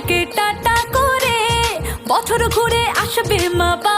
থেকে টাটা করে বছর ঘুরে আসবে মা বাবা।